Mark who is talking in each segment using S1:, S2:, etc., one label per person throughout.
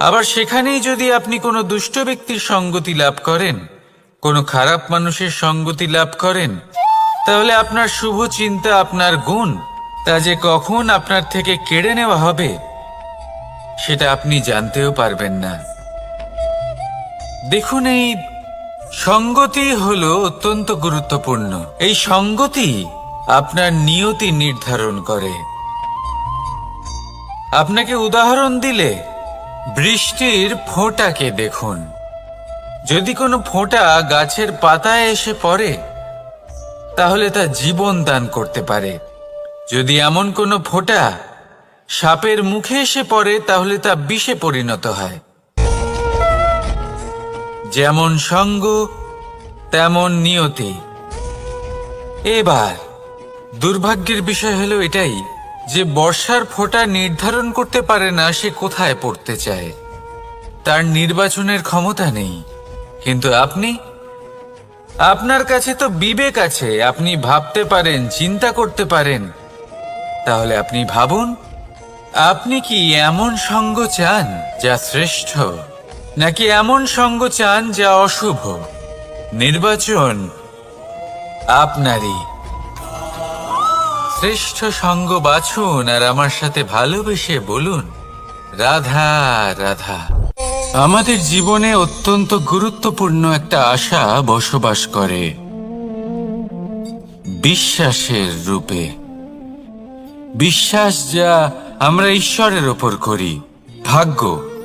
S1: আবার সেখানেই যদি আপনি কোনো দুষ্ট ব্যক্তির সঙ্গতি লাভ করেন, কোনো খারাপ মানুষের সঙ্গতি লাভ করেন, তাহলে আপনার শুভ চিন্তা, আপনার গুণ, তা যে কখন আপনার থেকে কেড়ে নেওয়া হবে, সেটা আপনি জানতেও পারবেন না। দেখুন, এই সঙ্গতি হলো অত্যন্ত গুরুত্বপূর্ণ। এই সঙ্গতি আপনার নিয়তি নির্ধারণ করে। আপনাকে উদাহরণ দিলে বৃষ্টির ফোঁটাকে দেখুন। যদি কোনো ফোঁটা গাছের পাতায় এসে পড়ে, তাহলে তা জীবন দান করতে পারে। যদি এমন কোনো ফোঁটা সাপের মুখে এসে পড়ে, তাহলে তা বিষে পরিণত হয়। যেমন সঙ্গ, তেমন নিয়তি। এবার দুর্ভাগ্যের বিষয় হলো এটাই। যে বর্ষার ফোঁটা নির্ধারণ করতে পারে না, সে কোথায় পড়তে চায়? তার নির্বাচনের ক্ষমতা নেই। কিন্তু আপনি? আপনার কাছে তো বিবেক আছে। আপনি ভাবতে পারেন, চিন্তা করতে পারেন। তাহলে আপনি ভাবুন, আপনি কি এমন সঙ্গ চান যা শ্রেষ্ঠ, নাকি এমন সঙ্গ চান যা অশুভ? নির্বাচন আপনারই। শ্রেষ্ঠ সঙ্গ বাছুন আর আমার সাথে ভালোবেসে বলুন, রাধা রাধা। আমাদের জীবনে অত্যন্ত গুরুত্বপূর্ণ একটা আশা বসবাস করে, বিশ্বাসের রূপে। বিশ্বাস যা আমরা ঈশ্বরের ওপর করি, ভাগ্য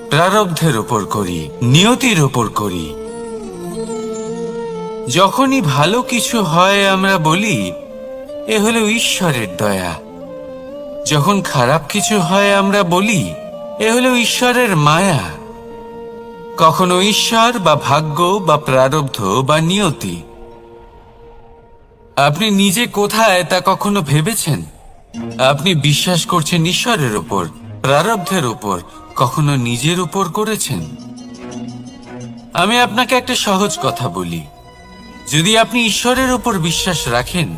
S1: প্রারব্ধের ওপর করি, নিয়তির ওপর করি। যখনই ভালো কিছু হয়, আমরা বলি এ হলো ঈশ্বরের দয়া। যখন খারাপ কিছু হয় আমরা বলি, এ হলো ঈশ্বরের মায়া। কখনো ঈশ্বর বা ভাগ্য বা প্রারব্ধ বা নিয়তি। আপনি নিজে কোথায় তা কখনো ভেবেছেন? আপনি বিশ্বাস করছেন ঈশ্বরের উপর, প্রারব্ধের উপর, কখনো নিজের উপর করেছেন? আমি আপনাকে একটা সহজ কথা বলি। যদি আপনি ঈশ্বরের উপর বিশ্বাস রাখেন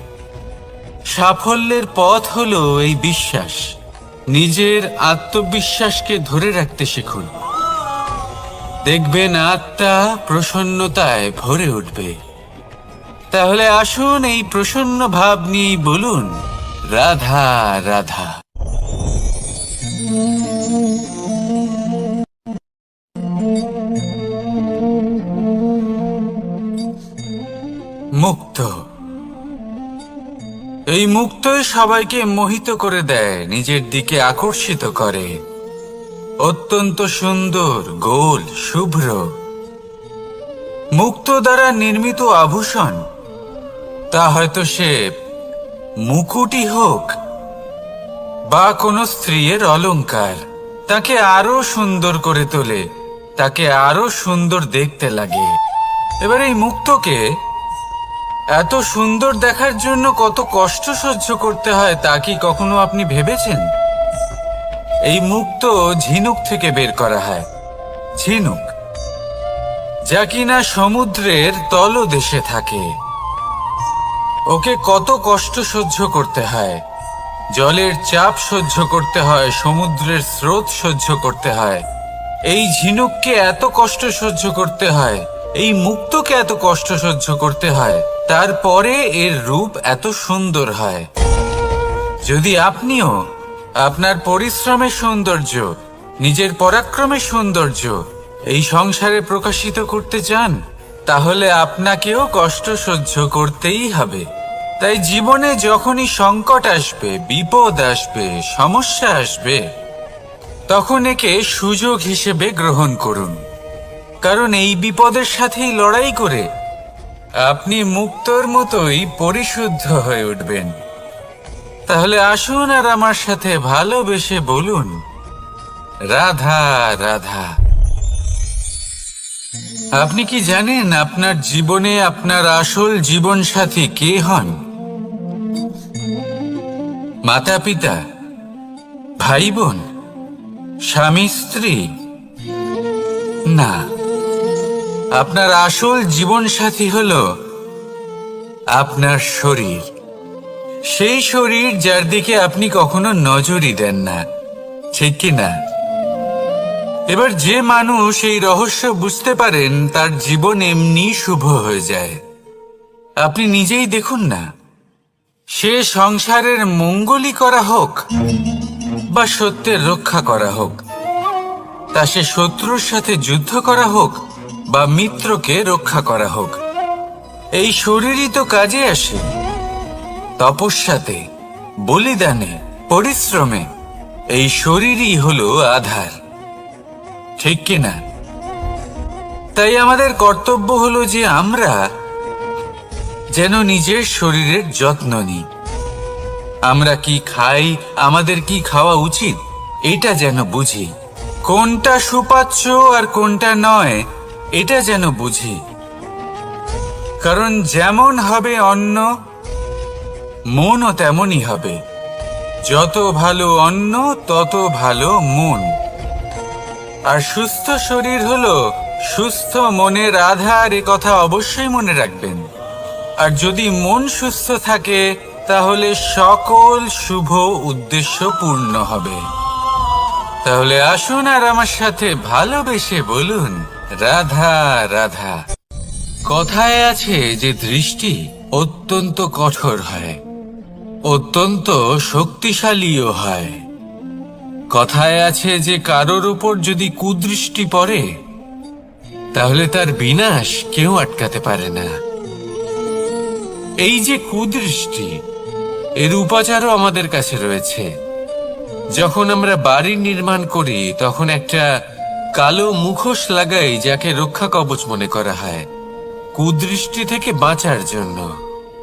S1: সাফল্যের পথ হলো এই বিশ্বাস। নিজের আত্মবিশ্বাসকে ধরে রাখতে শিখুন। দেখবেন আত্মা প্রসন্নতায় ভরে উঠবে। তাহলে আসুন এই প্রসন্ন ভাব নিয়েই বলুন, রাধা রাধা। মুক্তই সবাইকে মোহিত করে দেয়, নিজের দিকে আকর্ষিত করে। অত্যন্ত সুন্দর, গোল, শুভ্র। মুক্ত দ্বারা নির্মিত আভূষণ। তা হয়তো সে মুকুটি হোক বা কোনো স্ত্রীর অলংকার তাকে আরও সুন্দর করে তোলে, তাকে আরও সুন্দর দেখতে লাগে। এবার এই মুক্তকে এত সুন্দর দেখার জন্য কত কষ্ট সহ্য করতে হয় তা কি কখনো আপনি ভেবেছেন? এই মুক্ত ঝিনুক থেকে বের করা হয়। ঝিনুক, যা কিনা সমুদ্রের তলদেশে থাকে। ওকে কত কষ্ট সহ্য করতে হয়। জলের চাপ সহ্য করতে হয়, সমুদ্রের স্রোত সহ্য করতে হয়। এই ঝিনুককে এত কষ্ট সহ্য করতে হয়, এই মুক্তকে এত কষ্ট সহ্য করতে হয়। তারপরে এর রূপ এত সুন্দর হয়। যদি আপনিও আপনার পরিশ্রমের সৌন্দর্য, নিজের পরাক্রমের সৌন্দর্য এই সংসারে প্রকাশিত করতে চান, তাহলে আপনাকেও কষ্ট সহ্য করতেই হবে। তাই জীবনে যখনই সংকট আসবে, বিপদ আসবে, সমস্যা আসবে, তখন একে সুযোগ হিসেবে গ্রহণ করুন। কারণ এই বিপদের সাথেই লড়াই করে আপনি মুক্তর মতোই পরিশুদ্ধ হয়ে উঠবেন। তাহলে আসুন আর আমার সাথে ভালোবেসে বলুন, রাধা রাধা। আপনি কি জানেন আপনার জীবনে আপনার আসল জীবন সাথী কে হন? মাতা পিতা ভাই বোন স্বামী স্ত্রী না। আপনার আসল জীবন সাথী হল আপনার শরীর। সেই শরীর যার দিকে আপনি কখনো নজরই দেন না। ঠিক কি না? এবার যে মানুষ এই রহস্য বুঝতে পারেন, তার জীবন এমনি শুভ হয়ে যায়। আপনি নিজেই দেখুন না। সে সংসারের মঙ্গলই করা হোক বা সত্যের রক্ষা করা হোক, তা সে শত্রুর সাথে যুদ্ধ করা হোক বা মিত্রকে রক্ষা করা হোক। এই শরীরই তো কাজে আসে। তপস্যাতে, বলিদানে, পরিশ্রমে এই শরীরই হলো আধার। ঠিক কিনা? তাই আমাদের কর্তব্য হলো যে আমরা যেন নিজের শরীরের যত্ন নিই। আমরা কি খাই, আমাদের কি খাওয়া উচিত, এটা যেন বুঝি। কোনটা সুপাচ্য আর কোনটা নয় এটা যেন বুঝি। কারণ যেমন হবে অন্ন, মনও তেমনই হবে। যত ভালো অন্ন, তত ভালো মন। আর সুস্থ শরীর হলো সুস্থ মনের আধার, এ কথা অবশ্যই মনে রাখবেন। আর যদি মন সুস্থ থাকে, তাহলে সকল শুভ উদ্দেশ্য পূর্ণ হবে। তাহলে আসুন আর আমার সাথে ভালোবেসে বলুন। রাধা রাধা। কথায় আছে যে দৃষ্টি অত্যন্ত কঠোর হয়, অত্যন্ত শক্তিশালীও হয়। কথায় আছে যে কারোর উপর যদি কুদৃষ্টি পড়ে, তাহলে তার বিনাশ কেউ আটকাতে পারে না। এই যে কুদৃষ্টি, এর উপাচারও আমাদের কাছে রয়েছে। যখন আমরা বাড়ি নির্মাণ করি, তখন একটা কালো মুখোশ লাগাই যাকে রক্ষা কবচ মনে করা হয়। কুদৃষ্টি থেকে বাঁচার জন্য।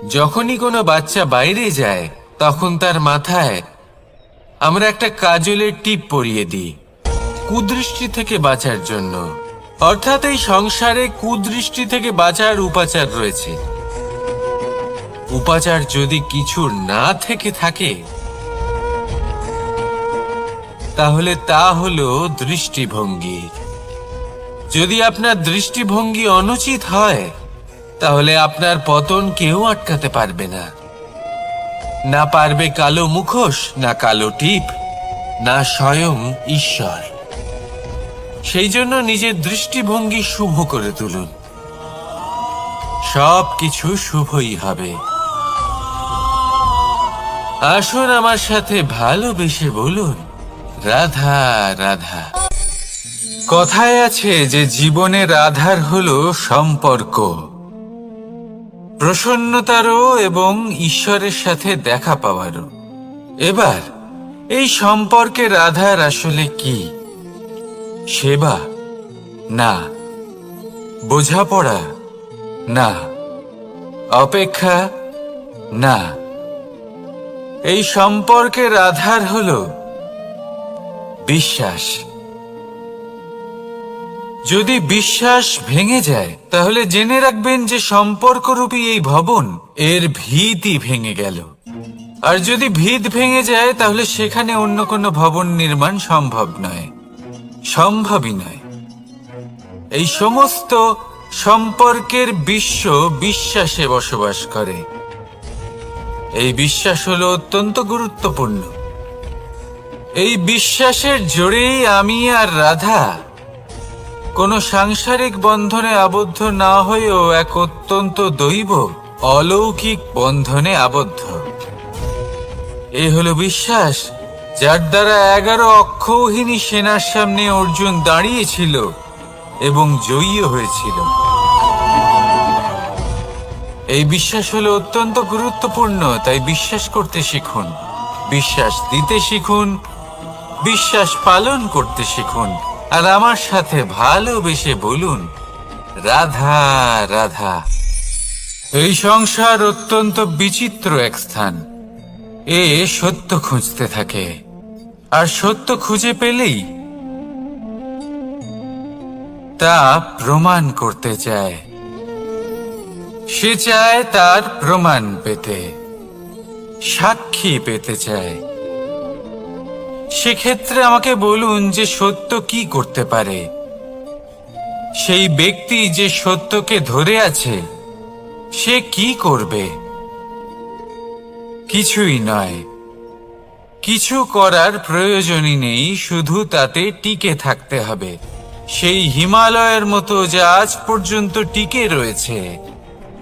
S1: যখনই কোনো বাচ্চা বাইরে যায়, তখন তার মাথায় আমরা একটা কাজলের টিপ পরিয়ে দিই। কুদৃষ্টি থেকে বাঁচার জন্য। অর্থাৎ এই সংসারে কুদৃষ্টি থেকে বাঁচার উপাচার রয়েছে। উপাচার যদি কিছু না থেকে থাকে তাহলে তা হলো দৃষ্টিভঙ্গি। যদি আপনার দৃষ্টিভঙ্গি অনুচিত হয়, তাহলে আপনার পতন কেউ আটকাতে পারবে না। না পারবে কালো মুখোশ, না কালো টিপ, না স্বয়ং ঈশ্বর। সেই জন্য নিজের দৃষ্টিভঙ্গি শুভ করে তুলুন। সব কিছু শুভই হবে। আসুন আমার সাথে ভালোবেসে বলুন রাধা রাধা। কথায় আছে যে জীবনের আধার হলো সম্পর্ক। প্রসন্নতারও এবং ঈশ্বরের সাথে দেখা পাওয়ারও। এবার, এই সম্পর্কের আধার আসলে কি? সেবা? না। বোঝাপড়া? না। অপেক্ষা? না। এই সম্পর্কের আধার হল বিশ্বাস। যদি বিশ্বাস ভেঙে যায়, তাহলে জেনে রাখবেন যে সম্পর্করূপী এই ভবন, এর ভিতই ভেঙে গেল। আর যদি ভিত ভেঙে যায়, তাহলে সেখানে অন্য কোনো ভবন নির্মাণ সম্ভব নয়, সম্ভবই নয়। এই সমস্ত সম্পর্কের বিশ্ব বিশ্বাসে বসবাস করে। এই বিশ্বাস হলো অত্যন্ত গুরুত্বপূর্ণ। এই বিশ্বাসের জোরেই আমি আর রাধা কোনো সাংসারিক বন্ধনে আবদ্ধ না হয়েও এক অত্যন্ত দৈব, অলৌকিক বন্ধনে আবদ্ধ। এ হলো বিশ্বাস, যার দ্বারা এগারো অক্ষৌহিনী সেনার সামনে অর্জুন দাঁড়িয়েছিল এবং জয়ীও হয়েছিল। এই বিশ্বাস হলো অত্যন্ত গুরুত্বপূর্ণ, তাই বিশ্বাস করতে শিখুন। বিশ্বাস দিতে শিখুন বিশ্বাস পালন করতে শিখুন আর আমার সাথে ভালোবেসে বলুন, রাধা রাধা। এই সংসার অত্যন্ত বিচিত্র এক স্থান। এ সত্য খুঁজতে থাকে। আর সত্য খুঁজে পেলেই তা প্রমাণ করতে চায়। সে চায় তার প্রমাণ পেতে, সাক্ষী পেতে চায়। সেক্ষেত্রে আমাকে বলুন যে সত্য কি করতে পারে। সেই ব্যক্তি যে সত্যকে ধরে আছে, সে কি করবে? কিছুই নয়। কিছু করার প্রয়োজনই নেই, শুধু তাতে টিকে থাকতে হবে। সেই হিমালয়ের মতো যা আজ পর্যন্ত টিকে রয়েছে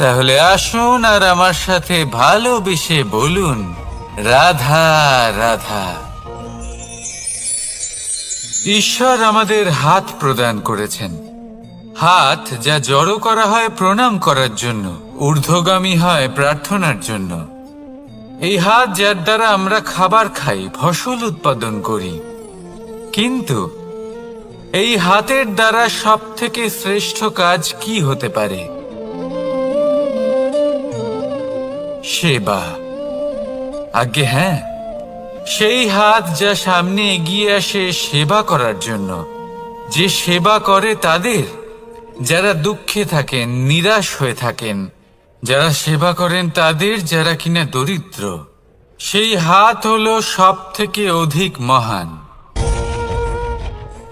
S1: তাহলে আসুন আর আমার সাথে ভালোবেসে বলুন, রাধা রাধা। ঈশ্বর আমাদের হাত প্রদান করেছেন। হাত যা জড়ো করা হয় প্রণাম করার জন্য, ঊর্ধ্বগামী হয় প্রার্থনার জন্য। এই হাত যার দ্বারা আমরা খাবার খাই, ফসল উৎপাদন করি। কিন্তু এই হাতের দ্বারা সব থেকে শ্রেষ্ঠ কাজ কি হতে পারে? সেবা। আগে হ্যাঁ। সেই হাত যা সামনে এগিয়ে আসে সেবা করার জন্য। যে সেবা করে তাদের, যারা দুঃখে থাকেন, নিরাশ হয়ে থাকেন, যারা সেবা করেন তাদের, যারা কিনা দরিদ্র, সেই হাত হলো সব থেকে অধিক মহান।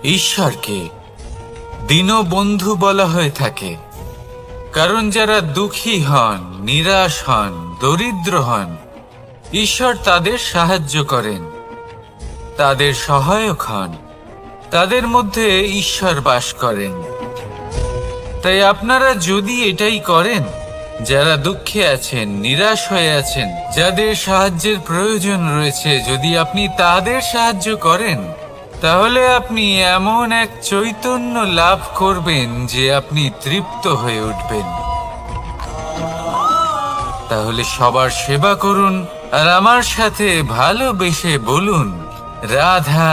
S1: ঈশ্বরকে দীনবন্ধু বলা হয়ে থাকে। কারণ যারা দুঃখী হন, নিরাশ হন, দরিদ্র হন, ঈশ্বর তাদের সাহায্য করেন, তাদের সহায়ক হন, তাদের মধ্যে ঈশ্বর বাস করেন। তাই আপনারা যদি এটাই করেন, যারা দুঃখে আছেন, নিরাশ হয়ে আছেন, যাদের সাহায্যের প্রয়োজন রয়েছে, যদি আপনি তাদের সাহায্য করেন তাহলে আপনি এমন এক চৈতন্য লাভ করবেন যে আপনি তৃপ্ত হয়ে উঠবেন। তাহলে সবার সেবা করুন আর আমার সাথে ভালোবেসে বলুন, রাধা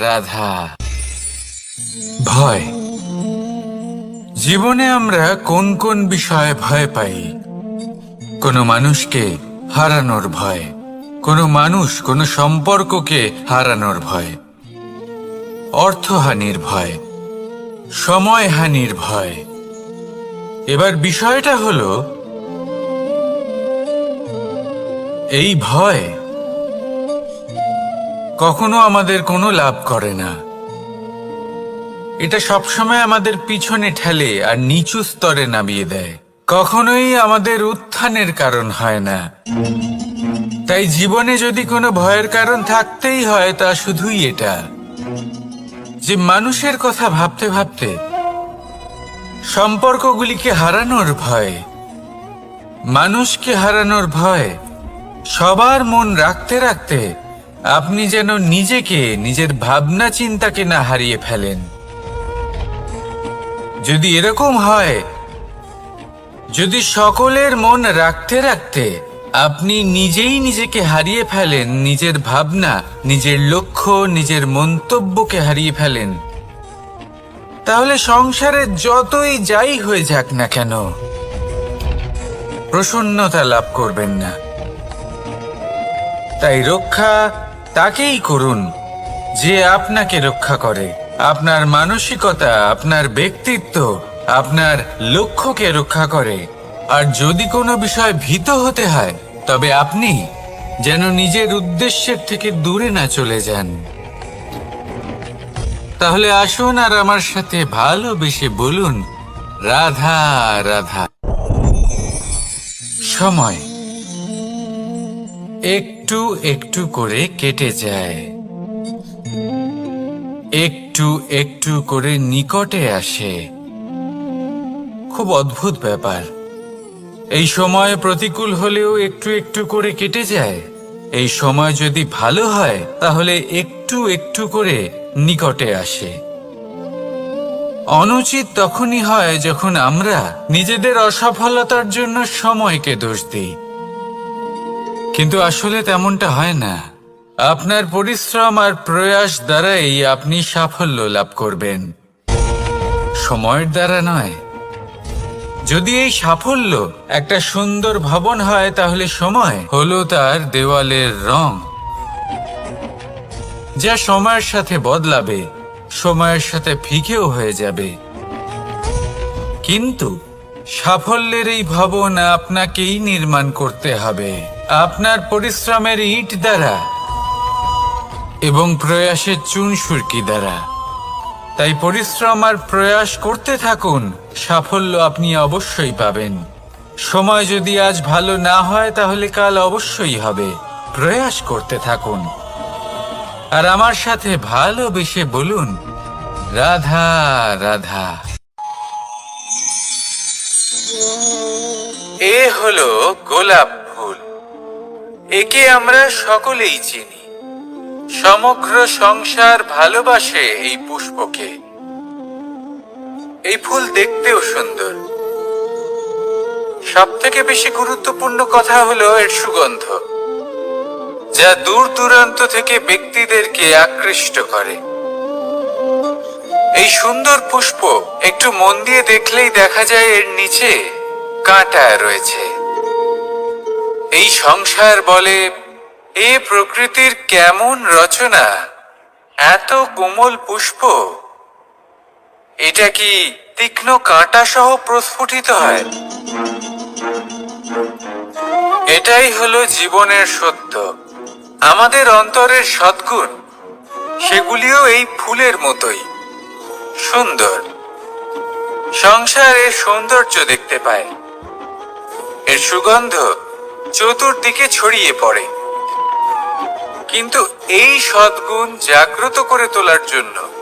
S1: রাধা। ভয়। জীবনে আমরা কোন কোন বিষয়ে ভয় পাই? কোনো মানুষকে হারানোর ভয়, কোনো মানুষ কোনো সম্পর্ককে হারানোর ভয়। অর্থহানির ভয়, সময়হানির ভয়। এবার বিষয়টা হলো, এই ভয় কখনো আমাদের কোনো লাভ করে না। এটা সবসময় আমাদের পিছনে ঠেলে আর নিচু স্তরে নামিয়ে দেয়। কখনোই আমাদের উত্থানের কারণ হয় না। তাই জীবনে যদি কোনো ভয়ের কারণ থাকতেই হয়, তা শুধুই এটা। যে মানুষের কথা ভাবতে ভাবতে সম্পর্কগুলিকে হারানোর ভয়, মানুষকে হারানোর ভয়, সবার মন রাখতে রাখতে আপনি যেন নিজেকে, নিজের ভাবনা চিন্তাকে না হারিয়ে ফেলেন। যদি এরকম হয়, যদি সকলের মন রাখতে রাখতে আপনি নিজেই নিজেকে হারিয়ে ফেলেন, নিজের ভাবনা, নিজের লক্ষ্য, নিজের মন্তব্যকে হারিয়ে ফেলেন। তাহলে সংসারে যতই যাই হয়ে যাক না কেন, প্রসন্নতা লাভ করবেন না। তাই রক্ষা তাকেই করুন, যে আপনাকে রক্ষা করে। আপনার মানসিকতা, আপনার ব্যক্তিত্ব, আপনার লক্ষ্যকে রক্ষা করে। আর যদি কোনো বিষয় ভীত হতে হয়, তবে আপনি যেন নিজের উদ্দেশ্যের থেকে দূরে না চলে যান। তাহলে আসুন আর আমার সাথে ভালোবেসে বলুন, রাধা রাধা। সময়। একটু একটু করে কেটে যায়। একটু একটু করে নিকটে আসে। খুব অদ্ভুত ব্যাপার। এই সময় প্রতিকূল হলেও একটু একটু করে কেটে যায়। এই সময় যদি ভালো হয়, তাহলে একটু একটু করে নিকটে আসে। অনুচিত তখনই হয় যখন আমরা নিজেদের অসফলতার জন্য সময়কে দোষ দিই। কিন্তু আসলে তেমনটা হয় না। আপনার পরিশ্রম আর প্রয়াস দ্বারাই আপনি সাফল্য লাভ করবেন। সময়ের দ্বারা নয় যদি এই সাফল্য একটা সুন্দর ভবন হয়, তাহলে সময় হলো তার দেওয়ালের রং। যা সময়ের সাথে বদলাবে, সময়ের সাথে ফিকেও হয়ে যাবে। কিন্তু সাফল্যের এই ভবন আপনাকেই নির্মাণ করতে হবে। আপনার পরিশ্রমের ইট দ্বারা এবং প্রয়াসের চুন সুরকি দ্বারা। তাই পরিশ্রম আর প্রয়াস করতে থাকুন। সাফল্য আপনি অবশ্যই পাবেন। সময় যদি আজ ভালো না হয়, তাহলে কাল অবশ্যই হবে। প্রয়াস করতে থাকুন। আর আমার সাথে ভালোবেসে বলুন, রাধা রাধা। এ হলো গোলাপ ফুল। একে আমরা সকলেই চিনি। সমগ্র সংসার ভালোবাসে এই পুষ্পকে। এই ফুল দেখতেও সুন্দর। সব থেকে বেশি গুরুত্বপূর্ণ কথা হলো এর সুগন্ধ, যা দূর দূরান্ত থেকে ব্যক্তিদেরকে আকৃষ্ট করে। এই সুন্দর পুষ্প একটু মন দিয়ে দেখলেই দেখা যায় এর নিচে কাঁটা রয়েছে। এই সংসার বলে, এ প্রকৃতির কেমন রচনা, এত কোমল পুষ্প। এটা কি তীক্ষ্ণ কাঁটা সহ প্রস্ফুটিত হয়? এটাই হলো জীবনের সত্য। আমাদের অন্তরের সদ্গুণ, সেগুলিও এই ফুলের মতোই। সুন্দর। সংসারের সৌন্দর্য দেখতে পায়। এর সুগন্ধ চতুর্দিকে ছড়িয়ে পড়ে। কিন্তু এই সদ্গুণ জাগ্রত করে তোলার জন্য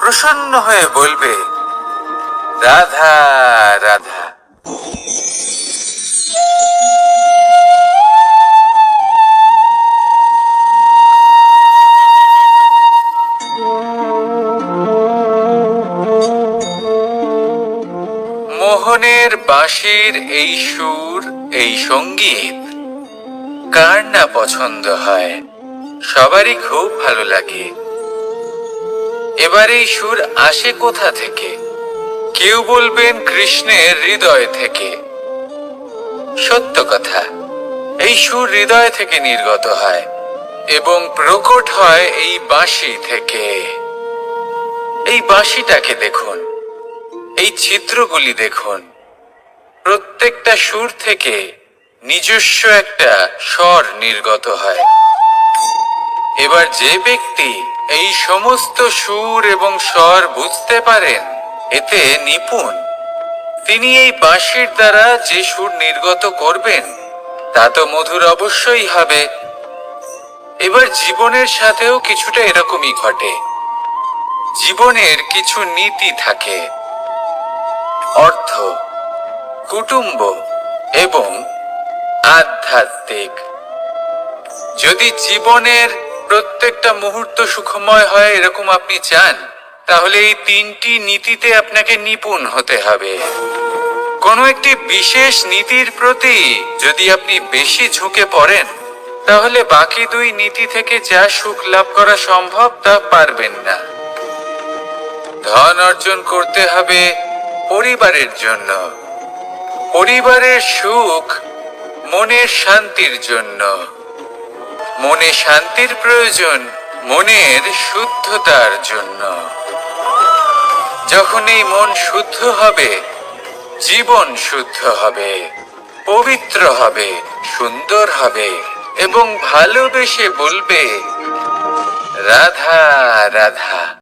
S1: প্রসন্ন হয়ে বলবে, রাধা রাধা। মোহনের বাঁশির এই সুর, এই সংগীত, কার না পছন্দ হয়? সবারই খুব ভালো লাগে। এবার এই সুর আসে কোথা থেকে? কেউ বলবেন কৃষ্ণের হৃদয় থেকে। সত্য কথা, এই সুর হৃদয় থেকে নির্গত হয় এবং প্রকট হয় এই বাঁশি থেকে। এই বাঁশিটাকে দেখুন, এই চিত্রগুলি দেখুন। প্রত্যেকটা সুর থেকে নিজস্ব একটা স্বর নির্গত হয়। এবার যে ব্যক্তি এই সমস্ত সুর এবং স্বর বুঝতে পারেন? এতে নিপুণ। তিনি এই বাঁশির দ্বারা যে সুর নির্গত করবেন, তা তো মধুর অবশ্যই হবে। এবার জীবনের সাথেও কিছুটা এরকমই ঘটে। জীবনের কিছু নীতি থাকে। অর্থ, কুটুম্ব এবং আধ্যাত্মিক। যদি জীবনের প্রত্যেকটা মুহূর্ত সুখময় হয় এরকম আপনি চান, তাহলে এই তিনটি নীতিতে আপনাকে নিপুণ হতে হবে। কোনো একটি বিশেষ নীতির প্রতি যদি আপনি বেশি ঝুঁকে পড়েন, তাহলে বাকি দুই নীতি থেকে যা সুখ লাভ করা সম্ভব তা পারবেন না। ধন অর্জন করতে হবে পরিবারের জন্য। পরিবারের সুখ মনের শান্তির জন্য। মনে শান্তির প্রয়োজন, মনের শুদ্ধতার জন্য। যখন এই মন শুদ্ধ হবে, জীবন শুদ্ধ হবে, পবিত্র হবে, সুন্দর হবে এবং ভালোবেসে বলবে, রাধা রাধা।